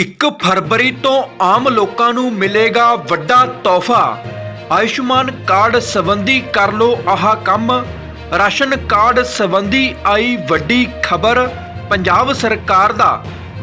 1 ਫਰਵਰੀ ਤੋਂ ਆਮ ਲੋਕਾਂ ਨੂੰ ਮਿਲੇਗਾ ਵੱਡਾ ਤੋਹਫਾ। ਆਯੁਸ਼ਮਾਨ ਕਾਰਡ ਸੰਬੰਧੀ ਕਰ ਲੋ ਆਹ ਕੰਮ। ਰਾਸ਼ਨ ਕਾਰਡ ਸੰਬੰਧੀ ਆਈ ਵੱਡੀ ਖਬਰ। ਪੰਜਾਬ ਸਰਕਾਰ ਦਾ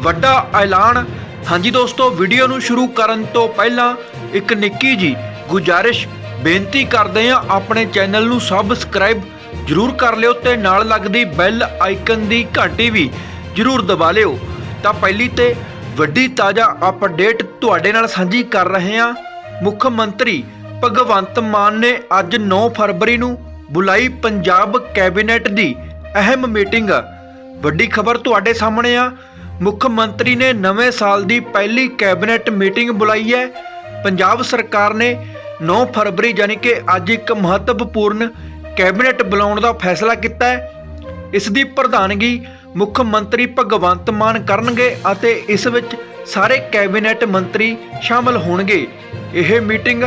ਵੱਡਾ ਐਲਾਨ। ਹਾਂਜੀ ਦੋਸਤੋ, ਵੀਡੀਓ ਨੂੰ ਸ਼ੁਰੂ ਕਰਨ ਤੋਂ ਪਹਿਲਾਂ ਇੱਕ ਨਿੱਕੀ ਜੀ ਗੁਜਾਰਿਸ਼। ਬੇਨਤੀ ਕਰਦੇ ਹਾਂ, ਆਪਣੇ ਚੈਨਲ ਨੂੰ ਸਬਸਕ੍ਰਾਈਬ ਜਰੂਰ ਕਰ ਲਿਓ ਤੇ ਨਾਲ ਲੱਗਦੀ ਬੈਲ ਆਈਕਨ ਦੀ ਘੰਟੀ ਵੀ ਜਰੂਰ ਦਬਾ ਲਿਓ। ਤਾਂ ਪਹਿਲੀ ਤੇ ਵੱਡੀ ਤਾਜ਼ਾ ਅਪਡੇਟ ਤੁਹਾਡੇ ਨਾਲ ਸਾਂਝੀ ਕਰ ਰਹੇ ਹਾਂ। ਮੁੱਖ ਮੰਤਰੀ ਭਗਵੰਤ ਮਾਨ ਨੇ ਅੱਜ 9 ਫਰਵਰੀ ਨੂੰ ਬੁਲਾਈ ਪੰਜਾਬ ਕੈਬਨਿਟ ਦੀ ਅਹਿਮ ਮੀਟਿੰਗ। ਵੱਡੀ ਖਬਰ ਤੁਹਾਡੇ ਸਾਹਮਣੇ ਆ। ਮੁੱਖ ਮੰਤਰੀ ਨੇ ਨਵੇਂ ਸਾਲ ਦੀ ਪਹਿਲੀ ਕੈਬਨਿਟ ਮੀਟਿੰਗ ਬੁਲਾਈ ਹੈ। ਪੰਜਾਬ ਸਰਕਾਰ ਨੇ 9 ਫਰਵਰੀ ਯਾਨੀ ਕਿ ਅੱਜ ਇੱਕ ਮਹੱਤਵਪੂਰਨ ਕੈਬਨਿਟ ਬੁਲਾਉਣ ਦਾ ਫੈਸਲਾ ਕੀਤਾ ਹੈ। ਇਸ ਦੀ ਪ੍ਰਧਾਨਗੀ ਮੁੱਖ ਮੰਤਰੀ ਭਗਵੰਤ ਮਾਨ ਕਰਨਗੇ ਅਤੇ ਇਸ ਵਿੱਚ ਸਾਰੇ ਕੈਬਨਿਟ ਮੰਤਰੀ ਸ਼ਾਮਲ ਹੋਣਗੇ। ਇਹ ਮੀਟਿੰਗ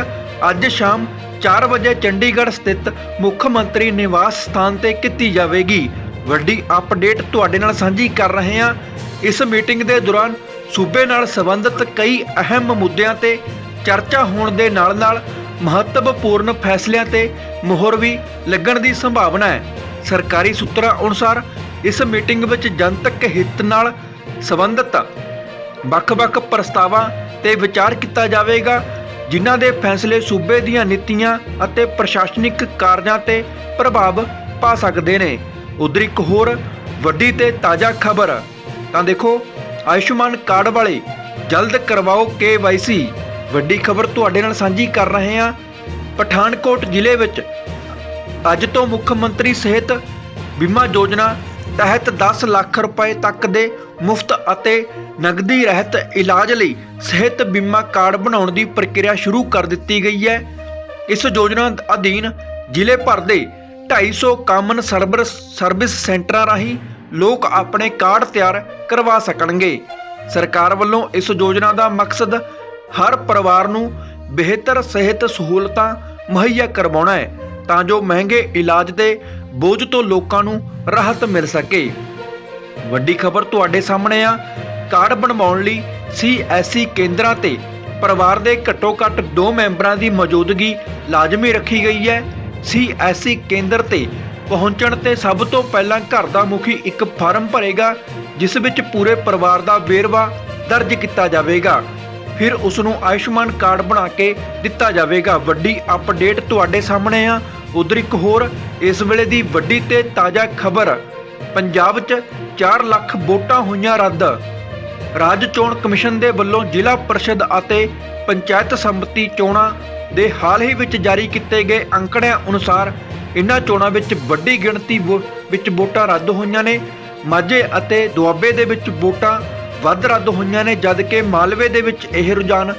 ਅੱਜ ਸ਼ਾਮ 4 ਵਜੇ ਚੰਡੀਗੜ੍ਹ ਸਥਿਤ ਮੁੱਖ ਮੰਤਰੀ ਨਿਵਾਸ ਸਥਾਨ ਤੇ ਕੀਤੀ ਜਾਵੇਗੀ। ਵੱਡੀ ਅਪਡੇਟ ਤੁਹਾਡੇ ਨਾਲ ਸਾਂਝੀ ਕਰ ਰਹੇ ਹਾਂ। ਇਸ ਮੀਟਿੰਗ ਦੇ ਦੌਰਾਨ ਸੂਬੇ ਨਾਲ ਸੰਬੰਧਿਤ ਕਈ ਅਹਿਮ ਮੁੱਦਿਆਂ ਤੇ ਚਰਚਾ ਹੋਣ ਦੇ ਨਾਲ-ਨਾਲ ਮਹੱਤਵਪੂਰਨ ਫੈਸਲਿਆਂ ਤੇ ਮੋਹਰ ਵੀ ਲੱਗਣ ਦੀ ਸੰਭਾਵਨਾ ਹੈ। ਸਰਕਾਰੀ ਸੂਤਰਾਂ ਅਨੁਸਾਰ ਇਸ ਮੀਟਿੰਗ ਵਿੱਚ ਜਨਤਕ ਹਿੱਤ ਨਾਲ ਸੰਬੰਧਿਤ ਵੱਖ-ਵੱਖ ਪ੍ਰਸਤਾਵਾਂ ਤੇ ਵਿਚਾਰ ਕੀਤਾ ਜਾਵੇਗਾ, ਜਿਨ੍ਹਾਂ ਦੇ ਫੈਸਲੇ ਸੂਬੇ ਦੀਆਂ ਨੀਤੀਆਂ ਅਤੇ ਪ੍ਰਸ਼ਾਸਨਿਕ ਕਾਰਜਾਂ ਤੇ ਪ੍ਰਭਾਵ ਪਾ ਸਕਦੇ ਨੇ। ਉਧਰ ਇੱਕ ਹੋਰ ਵੱਡੀ ਤੇ ਤਾਜ਼ਾ ਖਬਰ, ਤਾਂ ਦੇਖੋ, ਆਯੁਸ਼ਮਾਨ ਕਾਰਡ ਵਾਲੇ ਜਲਦ ਕਰਵਾਓ KYC ਵੱਡੀ ਖਬਰ ਤੁਹਾਡੇ ਨਾਲ ਸਾਂਝੀ ਕਰ ਰਹੇ ਹਾਂ। ਪਠਾਨਕੋਟ ਜ਼ਿਲ੍ਹੇ ਵਿੱਚ ਅੱਜ ਤੋਂ ਮੁੱਖ ਮੰਤਰੀ ਸਿਹਤ ਬੀਮਾ ਯੋਜਨਾ ਤਹਿਤ 10 ਲੱਖ ਰੁਪਏ ਤੱਕ ਦੇ ਮੁਫਤ ਅਤੇ ਨਗਦੀ ਰਹਿਤ ਇਲਾਜ ਲਈ ਸਿਹਤ ਬੀਮਾ ਕਾਰਡ ਬਣਾਉਣ ਦੀ ਪ੍ਰਕਿਰਿਆ ਸ਼ੁਰੂ ਕਰ ਦਿੱਤੀ ਗਈ ਹੈ। ਇਸ ਯੋਜਨਾ ਅਧੀਨ ਜ਼ਿਲ੍ਹੇ ਭਰ ਦੇ 250 ਕਾਮਨ ਸਰਵਿਸ ਸਰਵਿਸ ਸੈਂਟਰਾਂ ਰਾਹੀਂ ਲੋਕ ਆਪਣੇ ਕਾਰਡ ਤਿਆਰ ਕਰਵਾ ਸਕਣਗੇ। ਸਰਕਾਰ ਵੱਲੋਂ ਇਸ ਯੋਜਨਾ ਦਾ ਮਕਸਦ ਹਰ ਪਰਿਵਾਰ ਨੂੰ ਬਿਹਤਰ ਸਿਹਤ ਸਹੂਲਤਾਂ ਮੁਹੱਈਆ ਕਰਵਾਉਣਾ ਹੈ। ਤਾਂ ਜੋ ਮਹਿੰਗੇ ਇਲਾਜ ਦੇ ਬੋਝ ਤੋਂ ਲੋਕਾਂ ਨੂੰ ਰਾਹਤ ਮਿਲ ਸਕੇ। ਵੱਡੀ ਖਬਰ ਤੁਹਾਡੇ ਸਾਹਮਣੇ ਆ। ਕਾਰਡ ਬਣਵਾਉਣ ਲਈ ਸੀਐਸਸੀ ਕੇਂਦਰਾਂ ਤੇ ਪਰਿਵਾਰ ਦੇ ਘੱਟੋ-ਘੱਟ 2 ਮੈਂਬਰਾਂ ਦੀ ਮੌਜੂਦਗੀ ਲਾਜ਼ਮੀ ਰੱਖੀ ਗਈ ਹੈ। ਸੀਐਸਸੀ ਕੇਂਦਰ ਤੇ ਪਹੁੰਚਣ ਤੇ ਸਭ ਤੋਂ ਪਹਿਲਾਂ ਘਰ ਦਾ ਮੁਖੀ ਇੱਕ ਫਾਰਮ ਭਰੇਗਾ, ਜਿਸ ਵਿੱਚ ਪੂਰੇ ਪਰਿਵਾਰ ਦਾ ਵੇਰਵਾ ਦਰਜ ਕੀਤਾ ਜਾਵੇਗਾ। ਫਿਰ ਉਸ ਨੂੰ ਆਯੁਸ਼ਮਾਨ ਕਾਰਡ ਬਣਾ ਕੇ ਦਿੱਤਾ ਜਾਵੇਗਾ। ਵੱਡੀ ਅਪਡੇਟ ਤੁਹਾਡੇ ਸਾਹਮਣੇ ਆ। ਉਧਰ ਇੱਕ ਹੋਰ, ਇਸ ਵੇਲੇ ਦੀ ਵੱਡੀ ਤੇ ਤਾਜ਼ਾ ਖਬਰ। ਪੰਜਾਬ 'ਚ 4 ਲੱਖ ਵੋਟਾਂ ਹੋਈਆਂ ਰੱਦ। ਰਾਜ ਚੋਣ ਕਮਿਸ਼ਨ ਦੇ ਵੱਲੋਂ ਜ਼ਿਲ੍ਹਾ ਪਰਿਸ਼ਦ ਅਤੇ ਪੰਚਾਇਤ ਸੰਮਤੀ ਚੋਣਾਂ ਦੇ ਹਾਲ ਹੀ ਵਿੱਚ ਜਾਰੀ ਕੀਤੇ ਗਏ ਅੰਕੜਿਆਂ ਅਨੁਸਾਰ ਇਨ੍ਹਾਂ ਚੋਣਾਂ ਵਿੱਚ ਵੱਡੀ ਗਿਣਤੀ ਵੋ- ਵਿੱਚ ਵੋਟਾਂ ਰੱਦ ਹੋਈਆਂ ਨੇ। ਮਾਝੇ ਅਤੇ ਦੁਆਬੇ ਦੇ ਵਿੱਚ ਵੋਟਾਂ ਵੱਧ ਰੱਦ ਹੋਈਆਂ ਨੇ ਜਦਕਿ ਮਾਲਵੇ ਦੇ ਵਿੱਚ ਇਹ ਰੁਝਾਨ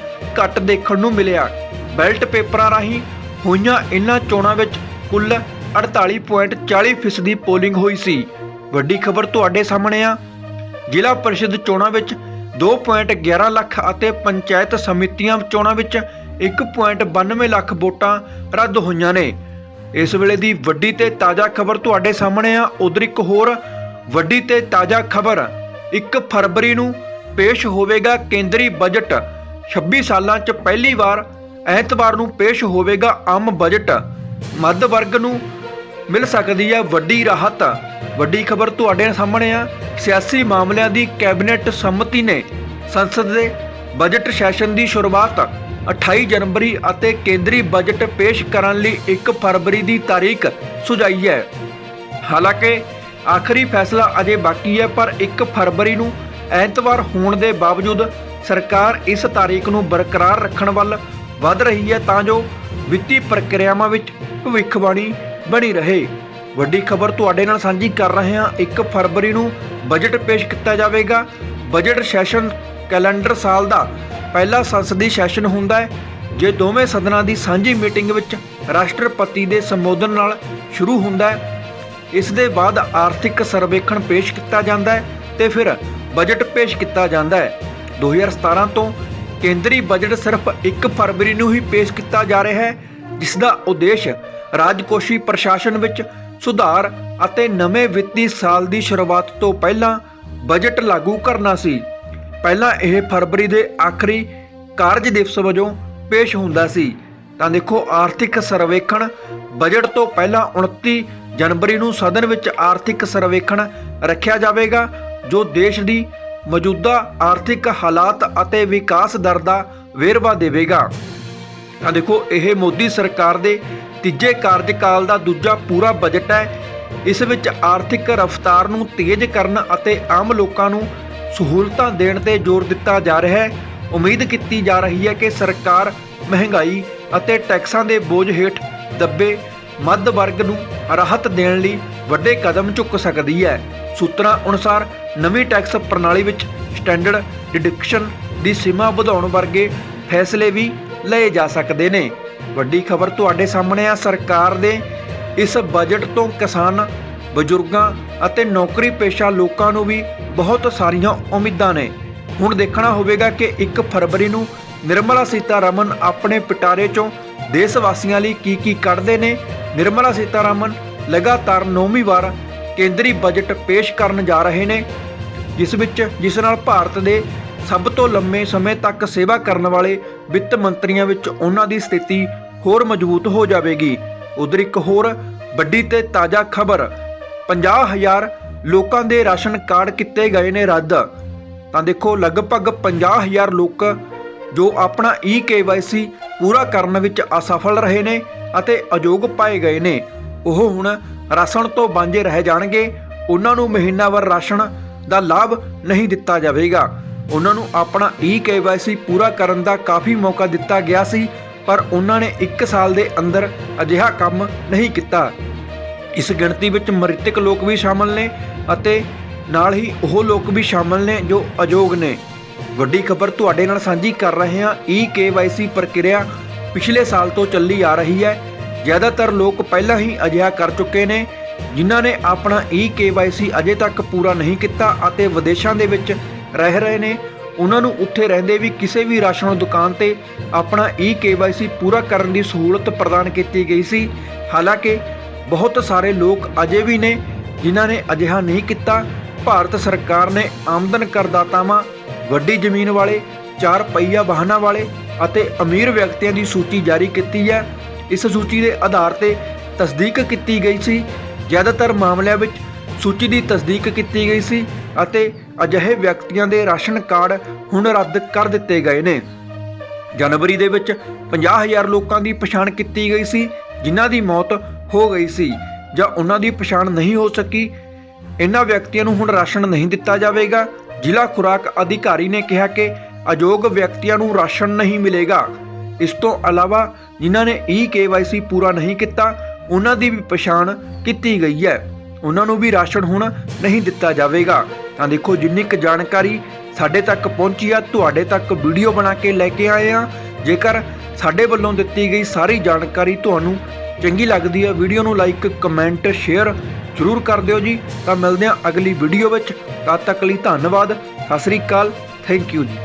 ਘੱਟ ਦੇਖਣ ਨੂੰ ਮਿਲਿਆ। ਬੈਲਟ ਪੇਪਰਾਂ ਰਾਹੀਂ ਹੋਈਆਂ ਇਨ੍ਹਾਂ ਚੋਣਾਂ ਵਿੱਚ ਕੁੱਲ 48.40% ਦੀ ਪੋਲਿੰਗ ਹੋਈ ਸੀ। ਵੱਡੀ ਖਬਰ ਤੁਹਾਡੇ ਸਾਹਮਣੇ ਆ। ਜ਼ਿਲ੍ਹਾ ਪਰਿਸ਼ਦ ਚੋਣਾਂ ਵਿੱਚ 2.11 ਲੱਖ ਅਤੇ ਪੰਚਾਇਤ ਸਮਿਤੀਆਂ ਚੋਣਾਂ ਵਿੱਚ 1.92 ਲੱਖ ਵੋਟਾਂ ਰੱਦ ਹੋਈਆਂ ਨੇ। ਇਸ ਵੇਲੇ ਦੀ ਵੱਡੀ ਤੇ ਤਾਜ਼ਾ ਖਬਰ ਤੁਹਾਡੇ ਸਾਹਮਣੇ ਆ। ਉਧਰ ਇੱਕ ਹੋਰ ਵੱਡੀ ਤੇ ਤਾਜ਼ਾ ਖਬਰ। 1 ਫਰਵਰੀ ਨੂੰ ਪੇਸ਼ ਹੋਵੇਗਾ ਕੇਂਦਰੀ ਬਜਟ। 26 ਸਾਲਾਂ 'ਚ ਪਹਿਲੀ ਵਾਰ ਐਤਵਾਰ ਨੂੰ ਪੇਸ਼ ਹੋਵੇਗਾ ਆਮ ਬਜਟ। ਮੱਧ ਵਰਗ ਨੂੰ ਮਿਲ ਸਕਦੀ ਹੈ ਵੱਡੀ ਰਾਹਤ। ਵੱਡੀ ਖਬਰ ਤੁਹਾਡੇ ਸਾਹਮਣੇ ਆ। ਸਿਆਸੀ ਮਾਮਲਿਆਂ ਦੀ ਕੈਬਨਿਟ ਸੰਮਤੀ ਨੇ ਸੰਸਦ ਦੇ ਬਜਟ ਸੈਸ਼ਨ ਦੀ ਸ਼ੁਰੂਆਤ 28 ਜਨਵਰੀ ਅਤੇ ਕੇਂਦਰੀ ਬਜਟ ਪੇਸ਼ ਕਰਨ ਲਈ 1 ਫਰਵਰੀ ਦੀ ਤਾਰੀਖ ਸੁਝਾਈ ਹੈ। ਹਾਲਾਂਕਿ ਆਖਰੀ ਫੈਸਲਾ ਅਜੇ ਬਾਕੀ ਹੈ, ਪਰ 1 ਫਰਵਰੀ ਨੂੰ ਐਤਵਾਰ ਹੋਣ ਦੇ ਬਾਵਜੂਦ ਸਰਕਾਰ ਇਸ ਤਾਰੀਖ ਨੂੰ ਬਰਕਰਾਰ ਰੱਖਣ ਵੱਲ ਵੱਧ ਰਹੀ ਹੈ ਤਾਂ ਜੋ ਵਿੱਤੀ ਪ੍ਰਕਿਰਿਆਵਾਂ ਵਿੱਚ ਭਵਿੱਖਬਾਣੀ ਬਣੀ ਰਹੇ। ਵੱਡੀ ਖਬਰ ਤੁਹਾਡੇ ਨਾਲ ਸਾਂਝੀ ਕਰ ਰਹੇ ਹਾਂ 1 ਫਰਵਰੀ ਨੂੰ ਬਜਟ ਪੇਸ਼ ਕੀਤਾ ਜਾਵੇਗਾ। ਬਜਟ ਸੈਸ਼ਨ ਕੈਲੰਡਰ ਸਾਲ ਦਾ ਪਹਿਲਾ ਸੰਸਦੀ ਸੈਸ਼ਨ ਹੁੰਦਾ ਹੈ, ਜੇ ਦੋਵੇਂ ਸਦਨਾਂ ਦੀ ਸਾਂਝੀ ਮੀਟਿੰਗ ਵਿੱਚ ਰਾਸ਼ਟਰਪਤੀ ਦੇ ਸੰਬੋਧਨ ਨਾਲ ਸ਼ੁਰੂ ਹੁੰਦਾ ਹੈ ਇਸ ਦੇ ਬਾਅਦ ਆਰਥਿਕ ਸਰਵੇਖਣ ਪੇਸ਼ ਕੀਤਾ ਜਾਂਦਾ ਹੈ ਤੇ ਫਿਰ ਬਜਟ ਪੇਸ਼ ਕੀਤਾ ਜਾਂਦਾ ਹੈ। 2017 ਤੋਂ ਕੇਂਦਰੀ ਬਜਟ ਸਿਰਫ 1 ਫਰਵਰੀ ਨੂੰ ਹੀ ਪੇਸ਼ ਕੀਤਾ ਜਾ ਰਿਹਾ ਹੈ, ਜਿਸ ਦਾ ਉਦੇਸ਼ ਰਾਜਕੋਸ਼ੀ ਪ੍ਰਸ਼ਾਸਨ ਵਿੱਚ ਸੁਧਾਰ ਅਤੇ ਨਵੇਂ ਵਿੱਤੀ ਸਾਲ ਦੀ ਸ਼ੁਰੂਆਤ ਤੋਂ ਪਹਿਲਾਂ ਬਜਟ ਲਾਗੂ ਕਰਨਾ ਸੀ। ਪਹਿਲਾਂ ਇਹ ਫਰਵਰੀ ਦੇ ਆਖਰੀ ਕਾਰਜ ਦਿਵਸ ਵਜੋਂ ਪੇਸ਼ ਹੁੰਦਾ ਸੀ। ਤਾਂ ਦੇਖੋ ਆਰਥਿਕ ਸਰਵੇਖਣ ਬਜਟ ਤੋਂ ਪਹਿਲਾਂ 29 ਜਨਵਰੀ ਨੂੰ ਸਦਨ ਵਿੱਚ ਆਰਥਿਕ ਸਰਵੇਖਣ ਰੱਖਿਆ ਜਾਵੇਗਾ, ਜੋ ਦੇਸ਼ ਦੀ ਮੌਜੂਦਾ ਆਰਥਿਕ ਹਾਲਾਤ ਅਤੇ ਵਿਕਾਸ ਦਰ ਦਾ ਵੇਰਵਾ ਦੇਵੇਗਾ। ਤਾਂ ਦੇਖੋ, ਇਹ ਮੋਦੀ ਸਰਕਾਰ ਦੇ ਤੀਜੇ ਕਾਰਜਕਾਲ ਦਾ ਦੂਜਾ ਪੂਰਾ ਬਜਟ ਹੈ। ਇਸ ਵਿੱਚ ਆਰਥਿਕ ਰਫ਼ਤਾਰ ਨੂੰ ਤੇਜ਼ ਕਰਨ ਅਤੇ ਆਮ ਲੋਕਾਂ ਨੂੰ ਸਹੂਲਤਾਂ ਦੇਣ ਤੇ ਜ਼ੋਰ ਦਿੱਤਾ ਜਾ ਰਿਹਾ ਹੈ। ਉਮੀਦ ਕੀਤੀ ਜਾ ਰਹੀ ਹੈ ਕਿ ਸਰਕਾਰ ਮਹਿੰਗਾਈ ਅਤੇ ਟੈਕਸਾਂ ਦੇ ਬੋਝ ਹੇਠ ਦੱਬੇ ਮੱਧ ਵਰਗ ਨੂੰ ਰਾਹਤ ਦੇਣ ਲਈ ਵੱਡੇ ਕਦਮ ਚੁੱਕ ਸਕਦੀ ਹੈ। ਸੂਤਰਾਂ ਅਨੁਸਾਰ ਨਵੀਂ ਟੈਕਸ ਪ੍ਰਣਾਲੀ ਵਿੱਚ ਸਟੈਂਡਰਡ ਡਿਡਕਸ਼ਨ ਦੀ ਸੀਮਾ ਵਧਾਉਣ ਵਰਗੇ ਫੈਸਲੇ ਵੀ ਲਏ ਜਾ ਸਕਦੇ ਨੇ। ਵੱਡੀ ਖਬਰ ਤੁਹਾਡੇ ਸਾਹਮਣੇ ਆ। ਸਰਕਾਰ ਦੇ ਇਸ ਬਜਟ ਤੋਂ ਕਿਸਾਨ, ਬਜ਼ੁਰਗਾਂ ਅਤੇ ਨੌਕਰੀ ਪੇਸ਼ਾ ਲੋਕਾਂ ਨੂੰ ਵੀ ਬਹੁਤ ਸਾਰੀਆਂ ਉਮੀਦਾਂ ਨੇ। ਹੁਣ ਦੇਖਣਾ ਹੋਵੇਗਾ ਕਿ 1 ਫਰਵਰੀ ਨੂੰ ਨਿਰਮਲਾ ਸੀਤਾਰਮਨ ਆਪਣੇ ਪਿਟਾਰੇ ਚੋਂ ਦੇਸ਼ ਵਾਸੀਆਂ ਲਈ ਕੀ ਕੀ ਕੱਢਦੇ ਨੇ? ਨਿਰਮਲਾ ਸੀਤਾਰਮਨ ਲਗਾਤਾਰ ਨੌਵੀਂ ਵਾਰ ਕੇਂਦਰੀ ਬਜਟ ਪੇਸ਼ ਕਰਨ ਜਾ ਰਹੇ ਨੇ, ਜਿਸ ਵਿੱਚ, ਜਿਸ ਨਾਲ ਭਾਰਤ ਦੇ ਸਭ ਤੋਂ ਲੰਮੇ ਸਮੇਂ ਤੱਕ ਸੇਵਾ ਕਰਨ ਵਾਲੇ ਵਿੱਤ ਮੰਤਰੀਆਂ ਵਿੱਚ ਉਹਨਾਂ ਦੀ ਸਥਿਤੀ ਹੋਰ ਮਜ਼ਬੂਤ ਹੋ ਜਾਵੇਗੀ। ਉਧਰ ਇੱਕ ਹੋਰ ਵੱਡੀ ਤੇ ਤਾਜ਼ਾ ਖਬਰ 50000 ਲੋਕਾਂ ਦੇ ਰਾਸ਼ਨ ਕਾਰਡ ਕੀਤੇ ਗਏ ਨੇ ਰੱਦ। ਤਾਂ ਦੇਖੋ, ਲਗਭਗ 50000 ਲੋਕ ਜੋ ਆਪਣਾ ਈ ਪੂਰਾ ਕਰਨ ਵਿੱਚ ਅਸਫਲ ਰਹੇ ਨੇ ਅਤੇ ਅਯੋਗ ਪਾਏ ਗਏ ਨੇ। ਉਹ ਹੁਣ ਰਾਸ਼ਨ ਤੋਂ ਵਾਂਝੇ ਰਹਿ ਜਾਣਗੇ। ਉਹਨਾਂ ਨੂੰ ਮਹੀਨਾਵਾਰ ਰਾਸ਼ਨ ਦਾ ਲਾਭ ਨਹੀਂ ਦਿੱਤਾ ਜਾਵੇਗਾ। ਉਹਨਾਂ ਨੂੰ ਆਪਣਾ ਈ ਪੂਰਾ ਕਰਨ ਦਾ ਕਾਫੀ ਮੌਕਾ ਦਿੱਤਾ ਗਿਆ ਸੀ, ਪਰ ਉਹਨਾਂ ਨੇ 1 ਸਾਲ ਦੇ ਅੰਦਰ ਅਜਿਹਾ ਕੰਮ ਨਹੀਂ ਕੀਤਾ। ਇਸ ਗਿਣਤੀ ਵਿੱਚ ਮ੍ਰਿਤਕ ਲੋਕ ਵੀ ਸ਼ਾਮਲ ਨੇ ਅਤੇ ਨਾਲ ਹੀ ਉਹ ਲੋਕ ਵੀ ਸ਼ਾਮਲ ਨੇ ਜੋ ਅਯੋਗ ਨੇ। ਵੱਡੀ ਖਬਰ ਤੁਹਾਡੇ ਨਾਲ ਸਾਂਝੀ ਕਰ ਰਹੇ ਹਾਂ। ਈ ਪ੍ਰਕਿਰਿਆ ਪਿਛਲੇ ਸਾਲ ਤੋਂ ਚੱਲੀ ਆ ਰਹੀ ਹੈ। ਜ਼ਿਆਦਾਤਰ ਲੋਕ ਪਹਿਲਾਂ ਹੀ ਅਜਿਹਾ ਕਰ ਚੁੱਕੇ ਨੇ, ਜਿਨ੍ਹਾਂ ਨੇ ਆਪਣਾ ਈ ਅਜੇ ਤੱਕ ਪੂਰਾ ਨਹੀਂ ਕੀਤਾ ਅਤੇ ਵਿਦੇਸ਼ਾਂ ਦੇ ਵਿੱਚ ਰਹਿ ਰਹੇ ਨੇ। ਉਹਨਾਂ ਨੂੰ ਉੱਥੇ ਰਹਿੰਦੇ ਵੀ ਕਿਸੇ ਵੀ ਰਾਸ਼ਨ ਦੁਕਾਨ ਤੇ ਆਪਣਾ ਈ ਪੂਰਾ ਕਰਨ ਦੀ ਸਹੂਲਤ ਪ੍ਰਦਾਨ ਕੀਤੀ ਗਈ ਸੀ। ਹਾਲਾਂਕਿ, ਬਹੁਤ ਸਾਰੇ ਲੋਕ ਅਜੇ ਵੀ ਨੇ, ਜਿਨ੍ਹਾਂ ਨੇ ਅਜਿਹਾ ਨਹੀਂ ਕੀਤਾ। ਭਾਰਤ ਸਰਕਾਰ ਨੇ ਆਮਦਨ ਕਰਦਾਤਾਵਾਂ, ਵੱਡੀ ਜ਼ਮੀਨ ਵਾਲੇ, ਚਾਰ ਪਹੀਆ ਵਾਹਨਾਂ ਵਾਲੇ ਅਤੇ ਅਮੀਰ ਵਿਅਕਤੀਆਂ ਦੀ ਸੂਚੀ ਜਾਰੀ ਕੀਤੀ ਹੈ। ਇਸ ਸੂਚੀ ਦੇ ਆਧਾਰ ਤੇ ਤਸਦੀਕ ਕੀਤੀ ਗਈ ਸੀ। ਜ਼ਿਆਦਾਤਰ ਮਾਮਲਿਆਂ ਵਿੱਚ ਸੂਚੀ ਦੀ ਤਸਦੀਕ ਕੀਤੀ ਗਈ ਸੀ ਅਤੇ ਅਜਿਹੇ ਵਿਅਕਤੀਆਂ ਦੇ ਰਾਸ਼ਨ ਕਾਰਡ ਹੁਣ ਰੱਦ ਕਰ ਦਿੱਤੇ ਗਏ ਨੇ। ਜਨਵਰੀ ਦੇ ਵਿੱਚ 50000 ਲੋਕਾਂ ਦੀ ਪਛਾਣ ਕੀਤੀ ਗਈ ਸੀ, ਜਿਨ੍ਹਾਂ ਦੀ ਮੌਤ ਹੋ ਗਈ ਸੀ ਜਾਂ ਉਹਨਾਂ ਦੀ ਪਛਾਣ ਨਹੀਂ ਹੋ ਸਕੀ। ਇਹਨਾਂ ਵਿਅਕਤੀਆਂ ਨੂੰ ਹੁਣ ਰਾਸ਼ਨ ਨਹੀਂ ਦਿੱਤਾ ਜਾਵੇਗਾ। ਜ਼ਿਲ੍ਹਾ ਖੁਰਾਕ ਅਧਿਕਾਰੀ ਨੇ ਕਿਹਾ ਕਿ ਅਯੋਗ ਵਿਅਕਤੀਆਂ ਨੂੰ ਰਾਸ਼ਨ ਨਹੀਂ ਮਿਲੇਗਾ। ਇਸ ਤੋਂ ਇਲਾਵਾ ਜਿਨ੍ਹਾਂ ਨੇ ਈ ਪੂਰਾ ਨਹੀਂ ਕੀਤਾ, ਉਹਨਾਂ ਦੀ ਵੀ ਪਛਾਣ ਕੀਤੀ ਗਈ ਹੈ। ਉਹਨਾਂ ਨੂੰ ਵੀ ਰਾਸ਼ਨ ਹੁਣ ਨਹੀਂ ਦਿੱਤਾ ਜਾਵੇਗਾ। ਤਾਂ ਦੇਖੋ ਜਿੰਨੀ ਕੁ ਜਾਣਕਾਰੀ ਸਾਡੇ ਤੱਕ ਪਹੁੰਚੀ ਆ, ਤੁਹਾਡੇ ਤੱਕ ਵੀਡੀਓ ਬਣਾ ਕੇ ਲੈ ਕੇ ਆਏ ਆ। ਜੇਕਰ ਸਾਡੇ ਵੱਲੋਂ ਦਿੱਤੀ ਗਈ ਸਾਰੀ ਜਾਣਕਾਰੀ ਤੁਹਾਨੂੰ ਚੰਗੀ ਲੱਗਦੀ ਹੈ ਵੀਡੀਓ ਨੂੰ ਲਾਈਕ, ਕਮੈਂਟ, ਸ਼ੇਅਰ ਜ਼ਰੂਰ ਕਰ ਦਿਓ ਜੀ। ਤਾਂ ਮਿਲਦੇ ਹਾਂ ਅਗਲੀ ਵੀਡੀਓ ਵਿੱਚ। ਤਦ ਤੱਕ ਲਈ ਧੰਨਵਾਦ। ਸਤਿ ਸ੍ਰੀ ਅਕਾਲ। ਥੈਂਕ ਯੂ ਜੀ।